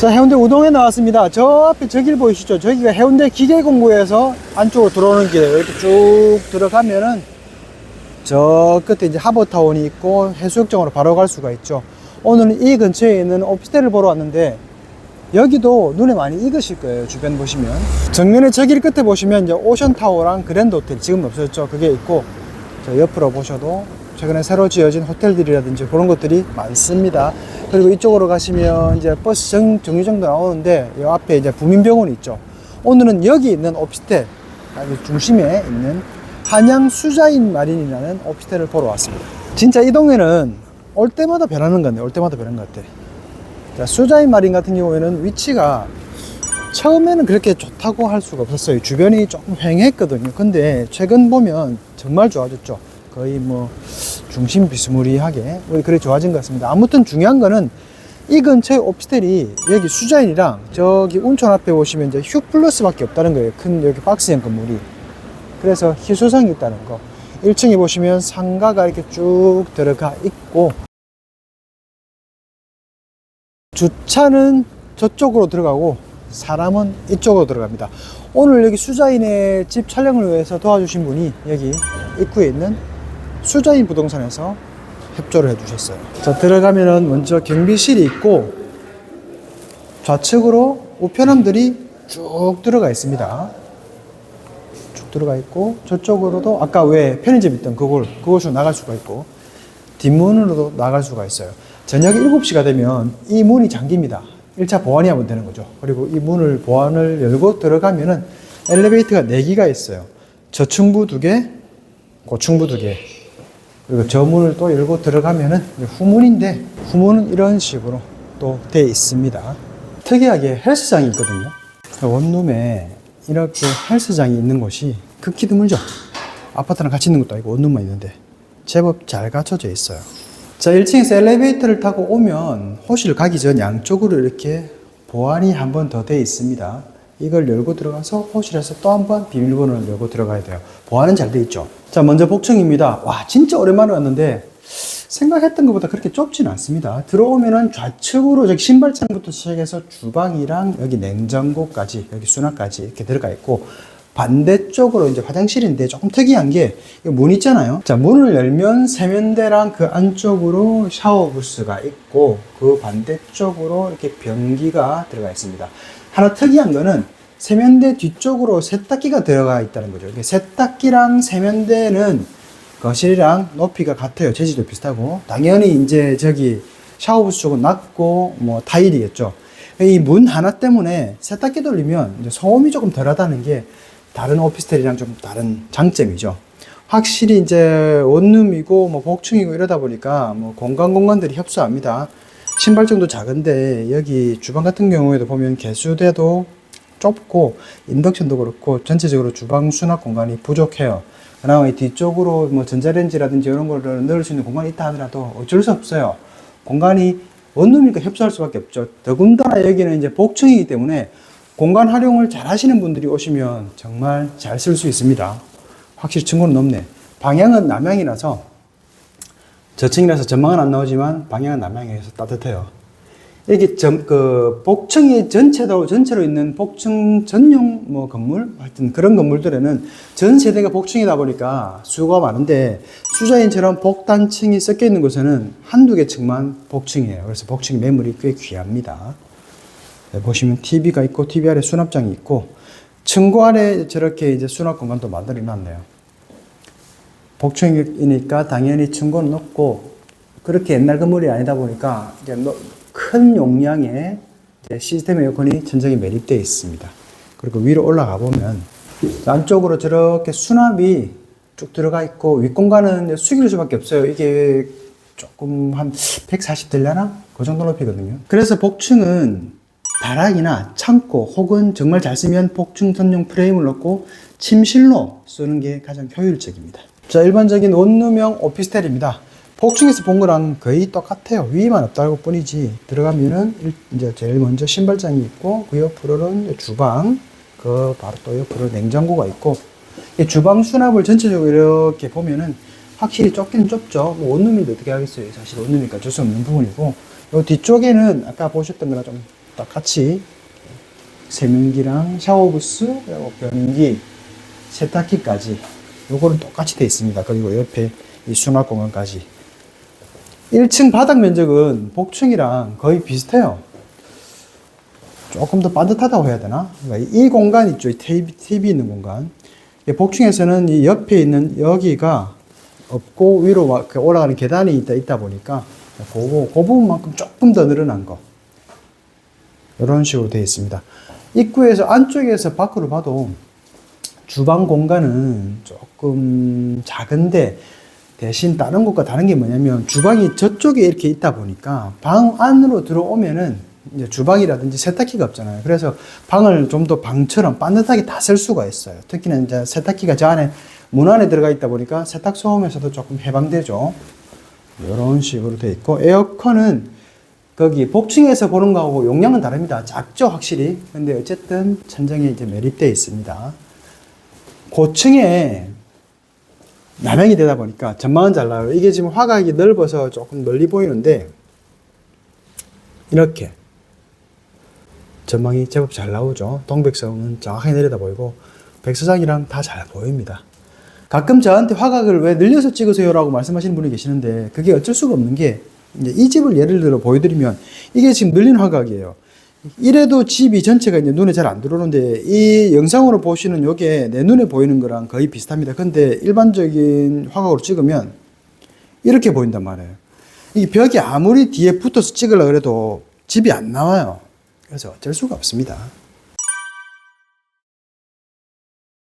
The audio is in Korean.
자, 해운대 우동에 나왔습니다. 저 앞에 저길 보이시죠? 저기가 해운대 기계공구에서 안쪽으로 들어오는 길이에요. 이렇게 쭉 들어가면은 저 끝에 이제 하버타운이 있고 해수욕장으로 바로 갈 수가 있죠. 오늘은 이 근처에 있는 오피스텔을 보러 왔는데 여기도 눈에 많이 익으실 거예요. 주변 보시면. 정면에 저 길 끝에 보시면 이제 오션타워랑 그랜드 호텔 지금 없어졌죠. 그게 있고 저 옆으로 보셔도 최근에 새로 지어진 호텔들이라든지 그런 것들이 많습니다. 그리고 이쪽으로 가시면 이제 버스 정, 정류장도 나오는데 이 앞에 이제 부민병원이 있죠. 오늘은 여기 있는 오피스텔 아주 중심에 있는 한양 수자인 마린이라는 오피스텔을 보러 왔습니다. 진짜 이 동네는 올 때마다 변하는 건데 올 때마다 변하는 것 같아. 자, 수자인 마린 같은 경우에는 위치가 처음에는 그렇게 좋다고 할 수가 없었어요. 주변이 조금 휑했거든요. 근데 최근 보면 정말 좋아졌죠. 거의 뭐 중심 비스무리하게 그래 좋아진 것 같습니다. 아무튼 중요한 거는 이 근처에 오피스텔이 여기 수자인이랑 저기 운천 앞에 보시면 이제 휴 플러스밖에 없다는 거예요. 큰 여기 박스형 건물이. 그래서 희소성이 있다는 거. 1층에 보시면 상가가 이렇게 쭉 들어가 있고 주차는 저쪽으로 들어가고 사람은 이쪽으로 들어갑니다. 오늘 여기 수자인의 집 촬영을 위해서 도와주신 분이 여기 입구에 있는 수자인 부동산에서 협조를 해주셨어요. 자, 들어가면은 먼저 경비실이 있고 좌측으로 우편함들이 쭉 들어가 있습니다. 쭉 들어가 있고 저쪽으로도 아까 왜 편의점 있던 그걸 그곳으로 나갈 수가 있고 뒷문으로도 나갈 수가 있어요. 저녁 7시가 되면 이 문이 잠깁니다. 1차 보안이 하면 되는 거죠. 그리고 이 문을 보안을 열고 들어가면은 엘리베이터가 4기가 있어요. 저층부 2개, 고층부 2개. 그리고 저 문을 또 열고 들어가면은 후문인데 후문은 이런 식으로 또 돼 있습니다. 특이하게 헬스장이 있거든요. 원룸에 이렇게 헬스장이 있는 곳이 극히 드물죠. 아파트랑 같이 있는 것도 아니고 원룸만 있는데 제법 잘 갖춰져 있어요. 자, 1층에서 엘리베이터를 타고 오면 호실 가기 전 양쪽으로 이렇게 보안이 한 번 더 돼 있습니다. 이걸 열고 들어가서 호실에서 또 한 번 비밀번호를 열고 들어가야 돼요. 보안은 잘 돼 있죠. 자, 먼저 복층입니다. 와, 진짜 오랜만에 왔는데 생각했던 것보다 그렇게 좁진 않습니다. 들어오면은 좌측으로 저기 신발장부터 시작해서 주방이랑 여기 냉장고까지 여기 수납까지 이렇게 들어가 있고 반대쪽으로 이제 화장실인데 조금 특이한 게 문 있잖아요. 자 문을 열면 세면대랑 그 안쪽으로 샤워 부스가 있고 그 반대쪽으로 이렇게 변기가 들어가 있습니다. 하나 특이한 거는 세면대 뒤쪽으로 세탁기가 들어가 있다는 거죠. 세탁기랑 세면대는 거실이랑 높이가 같아요. 재질도 비슷하고. 당연히 이제 저기 샤워부스 쪽은 낮고 뭐 타일이겠죠. 이 문 하나 때문에 세탁기 돌리면 소음이 조금 덜 하다는 게 다른 오피스텔이랑 좀 다른 장점이죠. 확실히 이제 원룸이고 뭐 복층이고 이러다 보니까 뭐 공간 공간들이 협소합니다. 신발장도 작은데 여기 주방 같은 경우에도 보면 개수대도 좁고 인덕션도 그렇고 전체적으로 주방 수납 공간이 부족해요. 그나마 이 뒤쪽으로 뭐 전자레인지라든지 이런 거를 넣을 수 있는 공간이 있다 하더라도 어쩔 수 없어요. 공간이 원룸이니까 협소할 수밖에 없죠. 더군다나 여기는 이제 복층이기 때문에 공간 활용을 잘 하시는 분들이 오시면 정말 잘 쓸 수 있습니다. 확실히 층고는 높네. 방향은 남향이라서 저층이라서 전망은 안 나오지만 방향은 남향이라서 따뜻해요. 이게 점, 그 복층이 전체로 전체로 있는 복층 전용 뭐 건물 하여튼 그런 건물들에는 전 세대가 복층이다 보니까 수요가 많은데 수자인처럼 복단층이 섞여 있는 곳에는 한두 개 층만 복층이에요. 그래서 복층 매물이 꽤 귀합니다. 네, 보시면 TV가 있고 TV 아래 수납장이 있고 층고 아래 저렇게 이제 수납 공간도 만들어 놨네요. 복층이니까 당연히 층고는 높고 그렇게 옛날 건물이 아니다 보니까 이제 노- 큰 용량의 시스템 에어컨이 전장에 매립되어 있습니다. 그리고 위로 올라가 보면 안쪽으로 저렇게 수납이 쭉 들어가 있고 윗공간은 숙일 수밖에 없어요. 이게 조금 한 140 되려나? 그 정도 높이거든요. 그래서 복층은 다락이나 창고 혹은 정말 잘 쓰면 복층 전용 프레임을 넣고 침실로 쓰는 게 가장 효율적입니다. 자, 일반적인 원룸형 오피스텔입니다. 복층에서 본 거랑 거의 똑같아요. 위만 없다고 뿐이지. 들어가면은 일- 이제 제일 먼저 신발장이 있고 그 옆으로는 주방, 그 바로 또 옆으로 냉장고가 있고 이 주방 수납을 전체적으로 이렇게 보면은 확실히 좁긴 좁죠. 뭐 원룸인데 어떻게 하겠어요. 사실 원룸이니까 어쩔 수 없는 부분이고 요 뒤쪽에는 아까 보셨던 거랑 좀딱 같이 세면기랑 샤워 부스 그리고 변기 세탁기까지 요거는 똑같이 돼 있습니다. 그리고 옆에 이 수납 공간까지 1층 바닥 면적은 복층이랑 거의 비슷해요. 조금 더 반듯하다고 해야 되나? 그러니까 이 공간 있죠. 이 TV, TV 있는 공간. 이 복층에서는 이 옆에 있는 여기가 없고 위로 막 이렇게 올라가는 계단이 있다, 있다 보니까 그거, 그 부분만큼 조금 더 늘어난 거. 이런 식으로 되어 있습니다. 입구에서 안쪽에서 밖으로 봐도 주방 공간은 조금 작은데 대신 다른 것과 다른 게 뭐냐면 주방이 저쪽에 이렇게 있다 보니까 방 안으로 들어오면은 이제 주방이라든지 세탁기가 없잖아요. 그래서 방을 좀 더 방처럼 반듯하게 다 쓸 수가 있어요. 특히나 이제 세탁기가 저 안에 문 안에 들어가 있다 보니까 세탁 소음에서도 조금 해방되죠. 이런 식으로 돼 있고 에어컨은 거기 복층에서 보는 거하고 용량은 다릅니다. 작죠 확실히. 근데 어쨌든 천정에 이제 매립되어 있습니다. 고층에 남향이 되다 보니까 전망은 잘 나와요. 이게 지금 화각이 넓어서 조금 멀리 보이는데 이렇게 전망이 제법 잘 나오죠. 동백성은 정확하게 내려다 보이고 백서장이랑 다 잘 보입니다. 가끔 저한테 화각을 왜 늘려서 찍으세요라고 말씀하시는 분이 계시는데 그게 어쩔 수가 없는 게 이 집을 예를 들어 보여드리면 이게 지금 늘린 화각이에요. 이래도 집이 전체가 이제 눈에 잘 안 들어오는데 이 영상으로 보시는 요게 내 눈에 보이는 거랑 거의 비슷합니다. 근데 일반적인 화각으로 찍으면 이렇게 보인단 말이에요. 이 벽이 아무리 뒤에 붙어서 찍으려고 해도 집이 안 나와요. 그래서 어쩔 수가 없습니다.